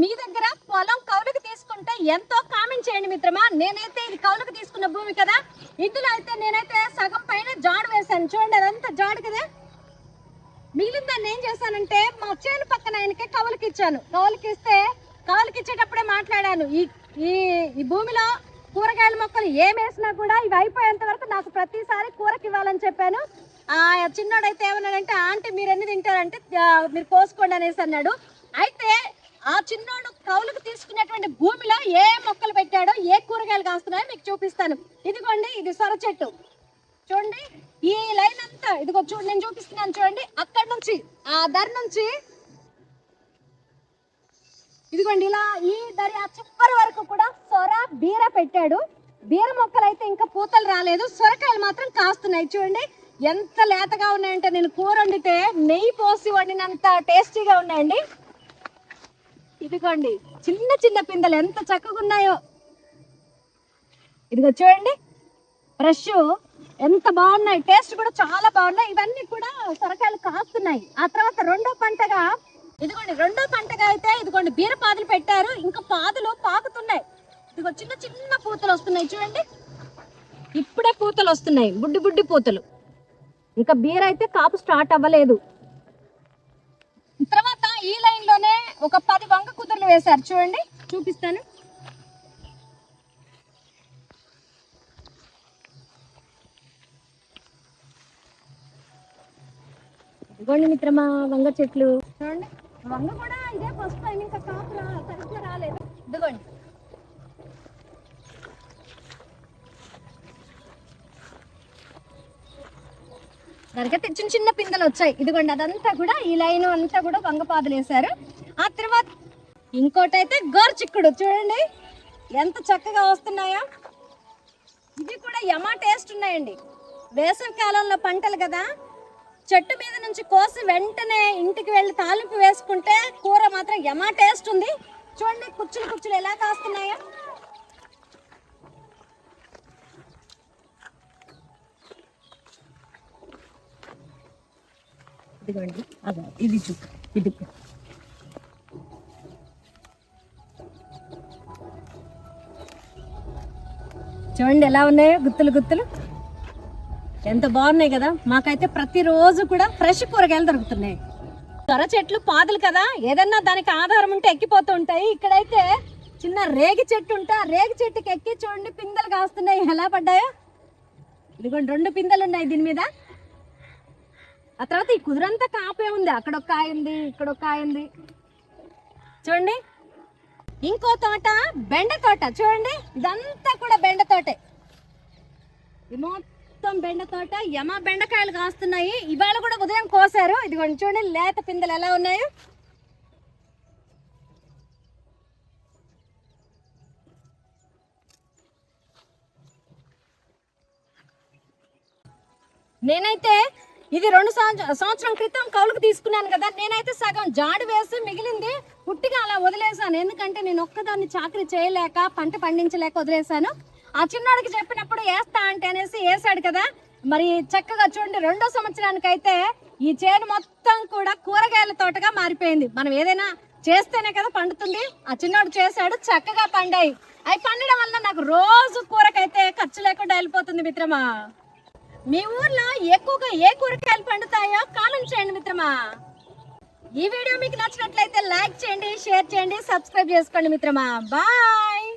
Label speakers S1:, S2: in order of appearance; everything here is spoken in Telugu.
S1: మీ దగ్గర పొలం కౌలుకు తీసుకుంటే ఎంతో కామెంట్ చేయండి మిత్రమా. నేనైతే ఇది కౌలుకు తీసుకున్న భూమి కదా. ఇందులో అయితే నేనైతే సగం పైన జాడు వేశాను. చూడండి అదంతా జాడు కదా. మిగిలిన దాన్ని ఏం చేశానంటే మా చేను పక్కన ఆయనకి కవులకి ఇచ్చాను. కవులకి ఇస్తే కవులకి ఇచ్చేటప్పుడే మాట్లాడాను. ఈ ఈ ఈ భూమిలో కూరగాయల మొక్కలు ఏమేసినా కూడా ఇవి అయిపోయేంత వరకు నాకు ప్రతిసారి కూరకి ఇవ్వాలని చెప్పాను. ఆ చిన్నోడైతే ఏమన్నాడంటే ఆంటీ మీరు ఎన్ని తింటారంటే మీరు కోసుకోండి అనేసి అన్నాడు. అయితే ఆ చిన్నోడు కౌలుకు తీసుకునేటువంటి భూమిలో ఏ మొక్కలు పెట్టాడో ఏ కూరగాయలు కాస్తున్నాయో మీకు చూపిస్తాను. ఇదిగోండి ఇది సొర చెట్టు. చూడండి ఈ లైన్ అంతా ఇదిగో చూడండి నేను చూపిస్తున్నాను చూడండి అక్కడ నుంచి ఆ దరి నుంచి. ఇదిగోండి ఇలా ఈ దరి ఆ చివరి వరకు కూడా సొర బీర పెట్టాడు. బీర మొక్కలు అయితే ఇంకా పూతలు రాలేదు. సొరకాయలు మాత్రం కాస్తున్నాయి. చూడండి ఎంత లేతగా ఉన్నాయంటే నేను కూర వండితే నెయ్యి పోసి వండినంత టేస్టీగా ఉన్నాయండి. ఇదిగోండి చిన్న చిన్న పిందెలు ఎంత చక్కగా ఉన్నాయో ఇదిగో చూడండి ఫ్రెష్ ఎంత బాగున్నాయి టేస్ట్ కూడా చాలా బాగున్నాయి. ఇవన్నీ కూడా సొరకాయలు కాస్తున్నాయి. ఆ తర్వాత రెండో పంటగా ఇదిగోండి రెండో పంటగా అయితే ఇదిగోండి బీర పాదులు పెట్టారు. ఇంకా పాదులు పాకుతున్నాయి. ఇదిగో చిన్న చిన్న పూతలు వస్తున్నాయి చూడండి. ఇప్పుడే పూతలు వస్తున్నాయి బుడ్డి బుడ్డి పూతలు. ఇంకా బీర అయితే కాపు స్టార్ట్ అవ్వలేదు. ఈ లైన్లోనే ఒక పది వంగ కుదుర్లు వేశారు. చూడండి చూపిస్తాను. ఇదిగోండి మిత్రమా వంగ చెట్లు. చూడండి వంగ కూడా ఇదే ఫస్ట్ టైం ఇంకా కాపు రా సరిగ్గా రాలేదు. ఇదిగోండి. దొరికితే చిన్న చిన్న పిందెలు వచ్చాయి. ఇదిగోండి అదంతా కూడా ఈ లైన్ అంతా కూడా వంగపాదులు వేశారు ఆ తర్వాత ఇంకోటి అయితే గోర్చిక్కుడు. చూడండి ఎంత చక్కగా వస్తున్నాయో. ఇవి కూడా యమా టేస్ట్ ఉన్నాయండి. వేసవి కాలంలో పంటలు కదా చెట్టు మీద నుంచి కోసి వెంటనే ఇంటికి వెళ్ళి తాలింపు వేసుకుంటే కూర మాత్రం యమా టేస్ట్ ఉంది. చూడండి కుచ్చులు కుచ్చులు ఎలా కాస్తున్నాయో. ఇదిగోండి అదో ఇది చూ ఇది చూడండి ఎలా ఉన్నాయో గుత్తులు గుత్తులు. ఎంత బాగున్నాయి కదా మాకైతే ప్రతిరోజు కూడా ఫ్రెష్ కూరగాయలు దొరుకుతున్నాయి. సొర చెట్లు పాదులు కదా ఏదన్నా దానికి ఆధారం ఉంటే ఎక్కిపోతూ ఉంటాయి. ఇక్కడైతే చిన్న రేగి చెట్టు ఉంటే ఆ రేగి చెట్టుకి ఎక్కి చూడండి పిందెలు కాస్తున్నాయి. ఎలా పడ్డాయో? ఇదిగోండి రెండు పిందెలు ఉన్నాయి దీని మీద. ఆ తర్వాత ఈ కుదురంతా కాపే ఉంది. అక్కడ ఒక కాయ ఉంది ఇక్కడ ఒక కాయ ఉంది చూడండి. ఇంకో తోట బెండ తోట. చూడండి. ఇదంతా కూడా బెండ తోటే. మొత్తం బెండ తోట యమ బెండకాయలు కాస్తున్నాయి. ఇవాళ కూడా ఉదయం కోసారు. ఇదిగోండి చూడండి లేత పిందెలు ఎలా ఉన్నాయో. నేనైతే ఇది రెండు సంవత్సరం క్రితం కౌలుకు తీసుకున్నాను కదా నేనైతే సగం జాడు వేసి మిగిలింది పుట్టిగా అలా వదిలేసాను ఎందుకంటే నేను ఒక్కదాన్ని చాకరీ చేయలేక పంట పండించలేక వదిలేసాను ఆ చిన్నోడికి చెప్పినప్పుడు వేస్తా అంటే అనేసి వేసాడు కదా. మరి చక్కగా చూడండి రెండో సంవత్సరానికైతే ఈ చేను మొత్తం కూడా కూరగాయల తోటగా మారిపోయింది. మనం ఏదైనా చేస్తేనే కదా పండుతుంది. ఆ చిన్నోడు చేశాడు చక్కగా పండాయి. అవి పండడం వల్ల నాకు రోజు కూరకైతే ఖర్చు లేకుండా వెళ్ళిపోతుంది మిత్రమా. మీ ఊర్లో ఎక్కువగా ఏ కూరగాయలు పండుతాయో కామెంట్ చేయండి మిత్రమా. ఈ వీడియో మీకు నచ్చినట్లయితే లైక్ చేయండి షేర్ చేయండి సబ్స్క్రైబ్ చేసుకోండి మిత్రమా. బాయ్.